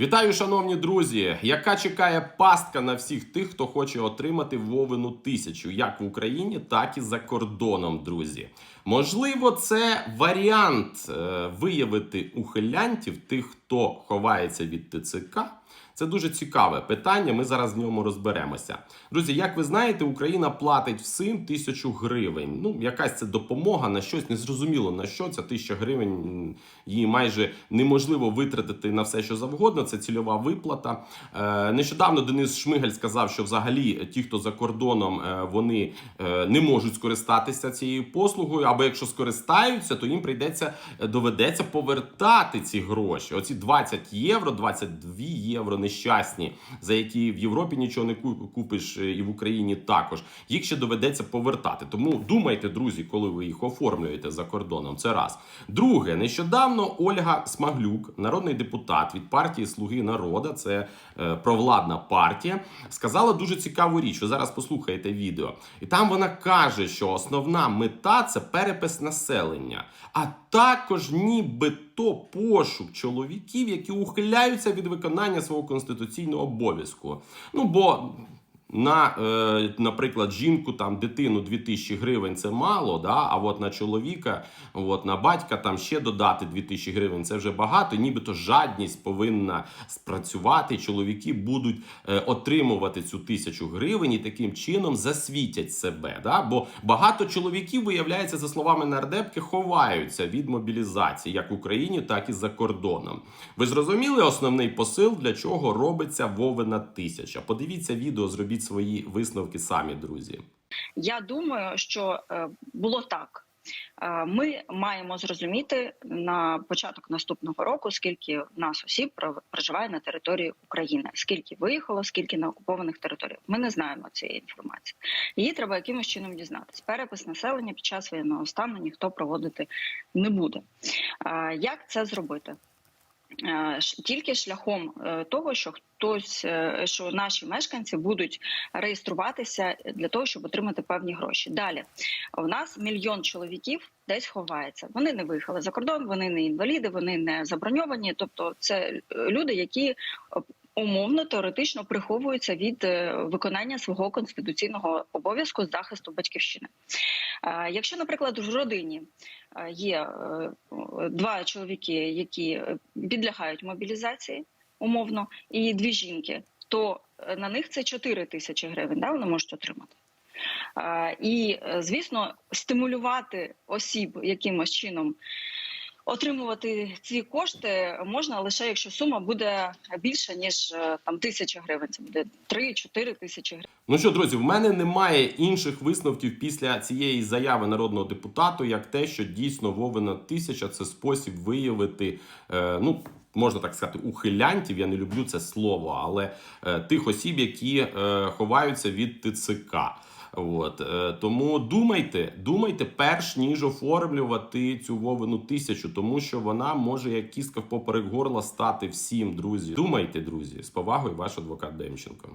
Вітаю, шановні друзі! Яка чекає пастка на всіх тих, хто хоче отримати Вовину тисячу, як в Україні, так і за кордоном, друзі. Можливо, це варіант е, виявити ухилянтів, тих, хто ховається від ТЦК. Це дуже цікаве питання. Ми зараз в ньому розберемося. Друзі, як ви знаєте, Україна платить всім тисячу гривень. Ну, якась це допомога на щось незрозуміло на що. Ця тисяча гривень її майже неможливо витратити на все, що завгодно. Це цільова виплата. Е, нещодавно Денис Шмигаль сказав, що взагалі ті, хто за кордоном, е, вони е, не можуть скористатися цією послугою. Або якщо скористаються, то їм прийдеться доведеться повертати ці гроші. Оці 20 євро, 22 євро нещасні, за які в Європі нічого не купиш е, і в Україні також. Їх ще доведеться повертати. Тому думайте, друзі, коли ви їх оформлюєте за кордоном. Це раз. Друге, нещодавно Ольга Смаглюк, народний депутат від партії Слуги народа, це е, провладна партія, сказала дуже цікаву річ. Ви зараз послухаєте відео. І там вона каже, що основна мета це перепис населення, а також нібито пошук чоловіків, які ухиляються від виконання свого конституційного обов'язку. Ну бо на, е, наприклад, жінку там дитину 2000 гривень це мало, да? а от на чоловіка, от на батька там ще додати 2000 гривень це вже багато. Нібито жадність повинна спрацювати. Чоловіки будуть е, отримувати цю тисячу гривень і таким чином засвітять себе. Да? Бо багато чоловіків, виявляється, за словами нардепки, ховаються від мобілізації як в Україні, так і за кордоном. Ви зрозуміли основний посил, для чого робиться Вовина тисяча? Подивіться відео, зробіть свої висновки самі, друзі. Я думаю, що е, було так. Е, Ми маємо зрозуміти на початок наступного року, скільки в нас осіб про- проживає на території України, скільки виїхало, скільки на окупованих територіях. Ми не знаємо цієї інформації. Її треба якимось чином дізнатися. Перепис населення під час воєнного стану ніхто проводити не буде. Е, Як це зробити? Е, Тільки шляхом е, того, що хтось, е, що наші мешканці будуть реєструватися для того, щоб отримати певні гроші. Далі у нас мільйон чоловіків десь ховається. Вони не виїхали за кордон, вони не інваліди, вони не заброньовані. Тобто, це люди, які умовно теоретично приховуються від е, виконання свого конституційного обов'язку захисту батьківщини. Е, Якщо, наприклад, в родині е, є два чоловіки, які підлягають мобілізації умовно, і дві жінки, то на них це 4 тисячі гривень, да, вони можуть отримати. І, звісно, стимулювати осіб якимось чином отримувати ці кошти можна лише якщо сума буде більша ніж е, там тисяча гривень. Це буде 3-4 тисячі гривень. Ну що, друзі, в мене немає інших висновків після цієї заяви народного депутату, як те, що дійсно Вовина тисяча це спосіб виявити, е, ну. Можна так сказати, ухилянтів, я не люблю це слово, але е, тих осіб, які е, ховаються від ТЦК. От е, тому думайте, думайте, перш ніж оформлювати цю Вовину тисячу, тому що вона може як кістка в поперек горла стати всім, друзі. Думайте, друзі, з повагою, ваш адвокат Демченко.